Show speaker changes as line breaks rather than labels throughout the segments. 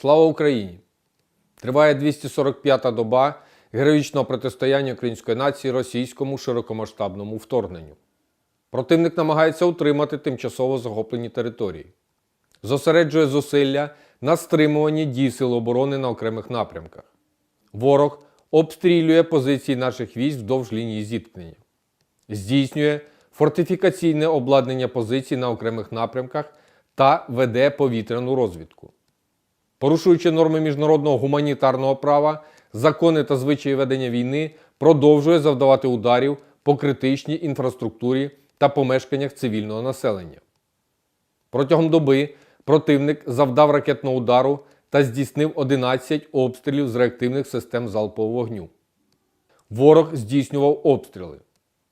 Слава Україні! Триває 245-та доба героїчного протистояння української нації російському широкомасштабному вторгненню. Противник намагається утримати тимчасово захоплені території, зосереджує зусилля на стримуванні дій сил оборони на окремих напрямках. Ворог обстрілює позиції наших військ вдовж лінії зіткнення, здійснює фортифікаційне обладнання позицій на окремих напрямках та веде повітряну розвідку. Порушуючи норми міжнародного гуманітарного права, закони та звичаї ведення війни, продовжує завдавати ударів по критичній інфраструктурі та помешканнях цивільного населення. Протягом доби противник завдав ракетного удару та здійснив 11 обстрілів з реактивних систем залпового вогню. Ворог здійснював обстріли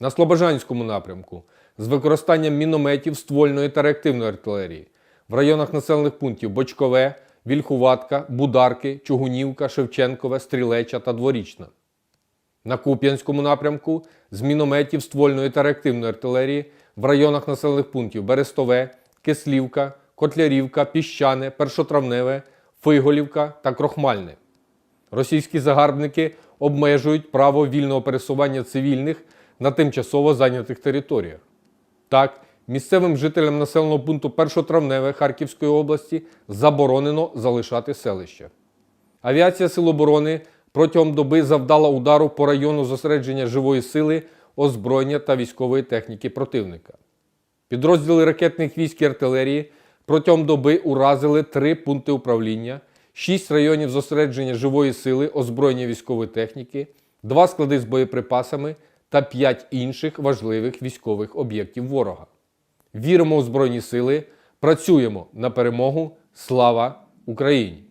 на Слобожанському напрямку з використанням мінометів ствольної та реактивної артилерії в районах населених пунктів Бочкове, Вільхуватка, Бударки, Чугунівка, Шевченкове, Стрілеча та Дворічна. На Куп'янському напрямку з мінометів ствольної та реактивної артилерії в районах населених пунктів Берестове, Кислівка, Котлярівка, Піщане, Першотравневе, Фиголівка та Крохмальне. Російські загарбники обмежують право вільного пересування цивільних на тимчасово зайнятих територіях. Так, місцевим жителям населеного пункту Першотравневе Харківської області заборонено залишати селище. Авіація Сил оборони протягом доби завдала удару по району зосередження живої сили, озброєння та військової техніки противника. Підрозділи ракетних військ і артилерії протягом доби уразили три пункти управління, шість районів зосередження живої сили, озброєння військової техніки, два склади з боєприпасами та п'ять інших важливих військових об'єктів ворога. Віримо у Збройні Сили, працюємо на перемогу. Слава Україні!